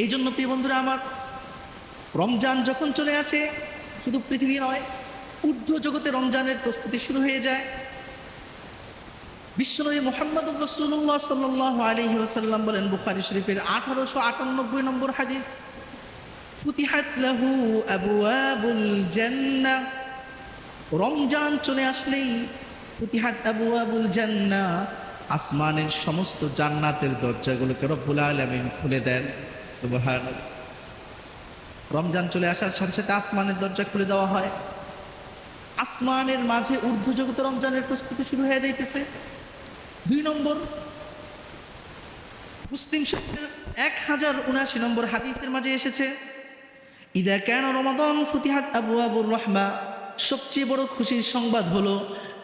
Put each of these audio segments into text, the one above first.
এই জন্য প্রিয় বন্ধুরা আমার রমজান যখন চলে আসে, শুধু পৃথিবী নয়, ঊর্ধ্ব জগতে রমজানের প্রস্তুতি শুরু হয়ে যায়। বিশ্বনবী মোহাম্মদ রসুল্লাহ সাল্লাহ আলহি ওসাল্লাম বলেন বুখারি শরীফের আঠারোশো আটানব্বই নম্বর হাদিস, ফুতিহাত লাহু আবুয়াবুল জান্নাহ রমজান চলে আসলেই ফুতিহাত আবুয়াবুল জান্নাহ আসমানের সমস্ত জান্নাতের দরজাগুলোকে রব্বুল আলামিন খুলে দেন। রমজান চলে আসার সাথে সাথে আসমানের দরজা খুলে দেওয়া হয়। আসমানের মাঝে ঊর্ধ্ব জগতে রমজানের প্রস্তুতি শুরু হয়ে যাইতেছে। দুই নম্বর, মুসলিম শরীফের এক হাজার উনাশি নম্বর হাদিসের মাঝে এসেছে, ইদা কেন রমাদন ফুতিহাত আবু আবুর রহমা। সবচেয়ে বড় খুশির সংবাদ হলো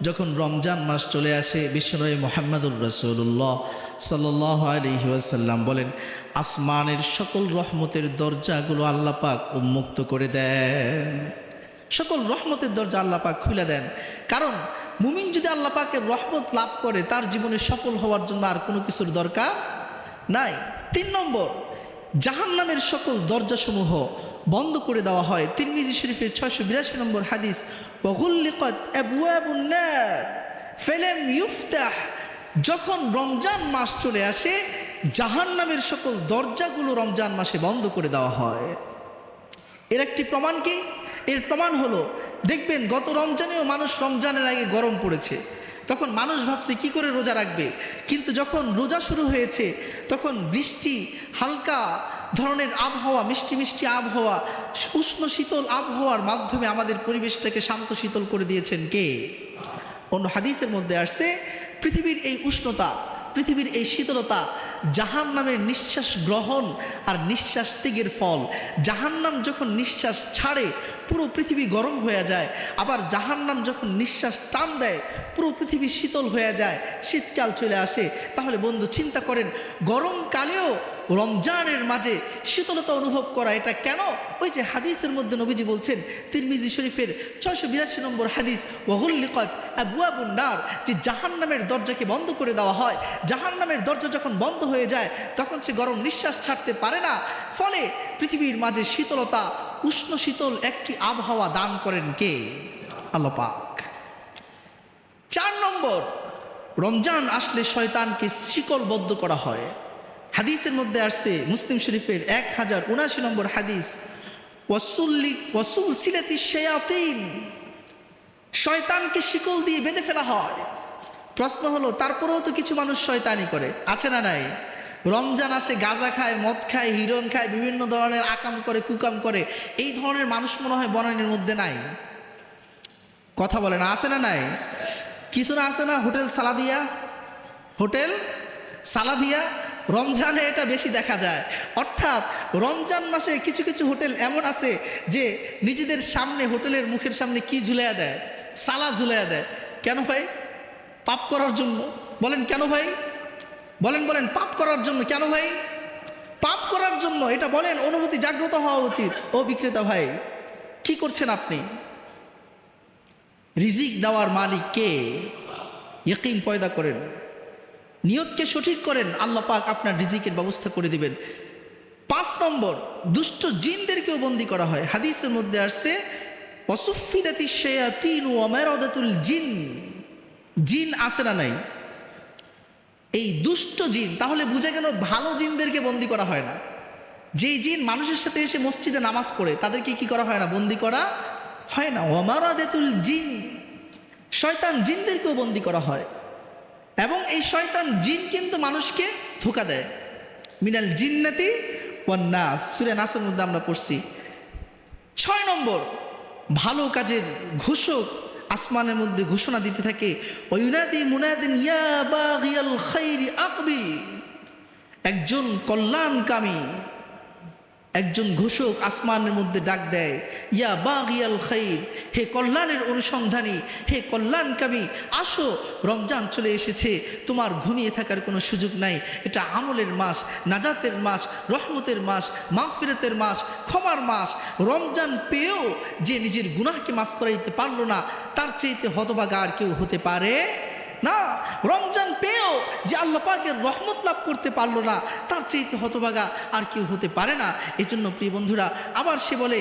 যখন রমজান মাস চলে আসে, বিশ্বনবী মোহাম্মদুর রসুল্লাহ সাল্লাহ আলহিহাসাল্লাম বলেন, আসমানের সকল রহমতের দরজাগুলো আল্লাহ পাক উন্মুক্ত করে দেন। সকল রহমতের দরজা আল্লাহ পাক খুলে দেন। কারণ, মুমিন যদি আল্লাহ পাকের রহমত লাভ করে, তার জীবনে সফল হওয়ার জন্য আর কোনো কিছুর দরকার নাই। তিন নম্বর জাহান নামের সকল দরজাসমূহ বন্ধ করে দেওয়া হয়। তিরমিজি শরীফের ছয়শো বিরাশি নম্বর হাদিস ফেলেম যখন রমজান মাস চলে আসে জাহান নামের সকল দরজাগুলো রমজান মাসে বন্ধ করে দেওয়া হয়। এর একটি প্রমাণ কি? এর প্রমাণ হলো, দেখবেন গত রমজানেও মানুষ রমজানের আগে গরম পড়েছে। তখন মানুষ ভাবছে, কি করে রোজা রাখবে? কিন্তু যখন রোজা শুরু হয়েছে, তখন বৃষ্টি হালকা ধরনের আবহাওয়া, মিষ্টি মিষ্টি আবহাওয়া, উষ্ণ শীতল আবহাওয়ার মাধ্যমে আমাদের পরিবেশটাকে শান্ত শীতল করে দিয়েছেন কে? অন্য হাদিসের মধ্যে আসছে, পৃথিবীর এই উষ্ণতা, পৃথিবীর এই শীতলতা জাহান নামের নিঃশ্বাস গ্রহণ আর নিঃশ্বাস ত্যাগের ফল। জাহান্নাম যখন নিঃশ্বাস ছাড়ে, পুরো পৃথিবী গরম হয়ে যায়। আবার জাহান্নাম যখন নিঃশ্বাস টান দেয়, পুরো পৃথিবী শীতল হয়ে যায়, শীতকাল চলে আসে। তাহলে বন্ধু, চিন্তা করেন, গরমকালেও রমজানের মাঝে শীতলতা অনুভব করা এটা কেন? ওই যে হাদিসের মধ্যে নবীজি বলছেন, তিরমিজি শরীফের ছয়শো বিরাশি নম্বর হাদিস ওহুল্লিকত আবুয়াবুন্নার যে জাহান নামের দরজাকে বন্ধ করে দেওয়া হয়। জাহান নামের দরজা যখন বন্ধ হয়ে যায়, তখন সে গরম নিঃশ্বাস ছাড়তে পারে না। ফলে পৃথিবীর মাঝে শীতলতা, উষ্ণ শীতল একটি আবহাওয়া দান করেন কে? আল্লাহ পাক। চার নম্বর, রমজান আসলে শয়তানকে শিকলবদ্ধ করা হয়। হাদিসের মধ্যে আসছে, মুসলিম শরীফের এক হাজার উনাশি নম্বর হাদিস, ওয়াসুল্লি ওয়াসুল সিলাতি শেয়াতিন শয়তানকে শিকল দিয়ে বেঁধে ফেলা হয়। প্রশ্ন হলো, তারপরেও তো কিছু মানুষ শয়তানি করে, আছে না নাই? রমজান আসে, গাঁজা খায়, মদ খায়, হিরণ খায়, বিভিন্ন ধরনের আকাম করে, কুকাম করে, এই ধরনের মানুষ মনে হয় বনানির মধ্যে নাই। কথা বলে না, আছে না নাই? কিছু না আছে না? হোটেল সালাদিয়া? হোটেল সালাদিয়া? রমজানে এটা বেশি দেখা যায়। অর্থাৎ রমজান মাসে কিছু কিছু হোটেল এমন আছে যে নিজেদের সামনে হোটেলের মুখের সামনে কি ঝুলাইয়া দেয়? সালা ঝুলাইয়া দেয়। কেন ভাই? পাপ করার জন্য। বলেন কেন ভাই? বলেন বলেন, পাপ করার জন্য। কেন ভাই? পাপ করার জন্য। এটা বলেন, অনুভূতি জাগ্রত হওয়া উচিত। ও বিক্রেতা ভাই, কি করছেন আপনি? রিজিক দেওয়ার মালিক কে? ইয়কিন পয়দা করেন। নিয়তকে সঠিক করেন, আল্লাহ পাক আপনার রিজিকের ব্যবস্থা করে দিবেন। পাঁচ নম্বর, দুষ্ট জিনদেরকেও বন্দি করা হয়। হাদিসের মধ্যে আসছে অসুফিদাতি শেয়াতিন ও অমেরদাতুল জিন। জিন আসে না নাই? এই দুষ্ট জিন, তাহলে বুঝে গেল ভালো জিনদেরকে বন্দি করা হয় না। যেই জিন মানুষের সাথে এসে মসজিদে নামাজ পড়ে, তাদেরকে কি করা হয় না? বন্দি করা হয় না। অমারাদেতুল জিন, শয়তান জিনদেরকেও বন্দি করা হয়। এবং এই শয়তান জিন কিন্তু মানুষকে ধোকা দেয়। মিনাল জিন্নাতি ওয়ান্নাস সুরে নাসের মধ্যে আমরা পড়ছি। ছয় নম্বর, ভালো কাজের ঘোষক আসমানের মধ্যে ঘোষণা দিতে থাকে, ওয়ুনাদি মুনাদিন ইয়া খাইরি আকবিল একজন কল্যাণকামী একজন ঘোষক আসমানের মধ্যে ডাক দেয়, ইয়া বাগিয়াল খাইর, হে কল্যাণের অনুসন্ধানী, হে কল্যাণকামী, আসো, রমজান চলে এসেছে, তোমার ঘুমিয়ে থাকার কোনো সুযোগ নাই, এটা আমলের মাস, নাজাতের মাস, রহমতের মাস, মাগফিরতের মাস, ক্ষমার মাস, রমজান পেয়েও যে নিজের গুনাহকে মাফ করাইতে পারল না, তার চাইতে হতবাগা আর কেউ হতে পারে না, রমজান আল্লাহ পাকের রহমত লাভ করতে পারল না। তার চাইতে হতবাগা আর কেউ হতে পারে না। এজন্য প্রিয় বন্ধুরা, আবার সে বলে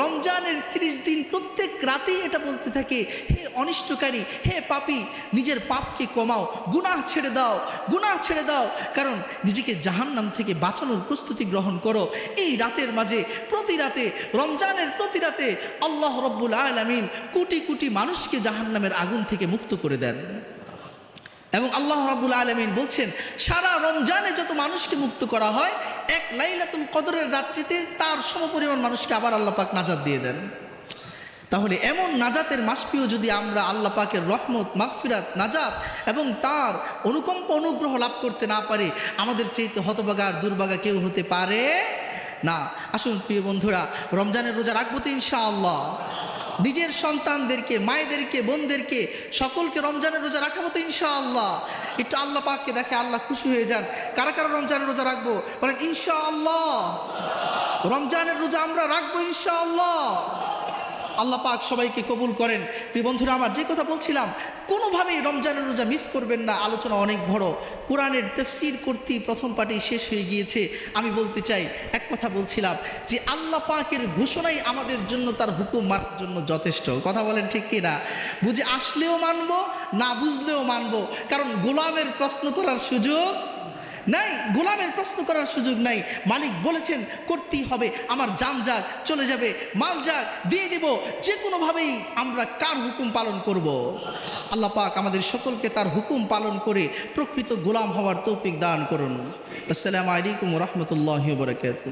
রমজানের 30 দিন প্রত্যেক রাতেই এটা বলতে থাকে, হে অনিষ্টকারী, হে পাপী, নিজের পাপকে কমাও, গুনাহ ছেড়ে দাও, গুনাহ ছেড়ে দাও। কারণ নিজেকে জাহান্নাম থেকে বাঁচানোর প্রস্তুতি গ্রহণ করো। এই রাতের মাঝে প্রতি রাতে, রমজানের প্রতি রাতে আল্লাহ রব্বুল আলামিন কোটি কোটি মানুষকে জাহান্নামের আগুন থেকে মুক্ত করে দেন। এবং আল্লাহ রাবুল আলমিন বলছেন, সারা রমজানে যত মানুষকে মুক্ত করা হয়, এক লাইলাতুল কদরের রাত্রিতে তার সমপরিমাণ মানুষকে আবার আল্লাহ পাক নাজাদ দিয়ে দেন। তাহলে এমন নাজাতের মাসপিও যদি আমরা আল্লাহ পাকের রহমত, মাগফিরাত, নাজাত এবং তার অনুকম্প অনুগ্রহ লাভ করতে না পারি, আমাদের চাইতে হতবাগা আর দুর্বাগা কেউ হতে পারে না। আসুন প্রিয় বন্ধুরা, রমজানের রোজা রাখব তো ইনশাআল্লাহ। নিজের সন্তানদেরকে, মায়েদেরকে, বোনদেরকে, সকলকে রমজানের রোজা রাখাবো তো ইনশাআল্লাহ। একটু আল্লাহ পাককে দেখে আল্লাহ খুশি হয়ে যান। কারা কারা রমজানের রোজা রাখব? বলেন, ইনশাআল্লাহ। রমজানের রোজা আমরা রাখব ইনশাআল্লাহ। আল্লাহ পাক সবাইকে কবুল করেন। প্রিয় বন্ধুরা, আমার যে কথা বলছিলাম কোনোভাবেই রমজানের রোজা মিস করবেন না। আলোচনা অনেক বড়। কোরআনের তেফসির করতেই প্রথম পার্টি শেষ হয়ে গিয়েছে। আমি বলতে চাই, এক কথা বলছিলাম যে আল্লাহ পাকের ঘোষণাই আমাদের জন্য, তার হুকুম মানার জন্য যথেষ্ট। কথা বলেন ঠিক কি না বুঝে আসলেও মানব, না বুঝলেও মানব। কারণ গোলামের প্রশ্ন করার সুযোগ নাই, গোলামের প্রশ্ন করার সুযোগ নাই। মালিক বলেছেন, করতেই হবে, আমার জান যাক, চলে যাবে, মাল যাক, দিয়ে দেব যে কোনোভাবেই আমরা কার হুকুম পালন করব। আল্লাহ পাক আমাদের সকলকে তার হুকুম পালন করে প্রকৃত গোলাম হওয়ার তৌফিক দান করুন। আসসালামু আলাইকুম রহমতুল্লাহ বরকাত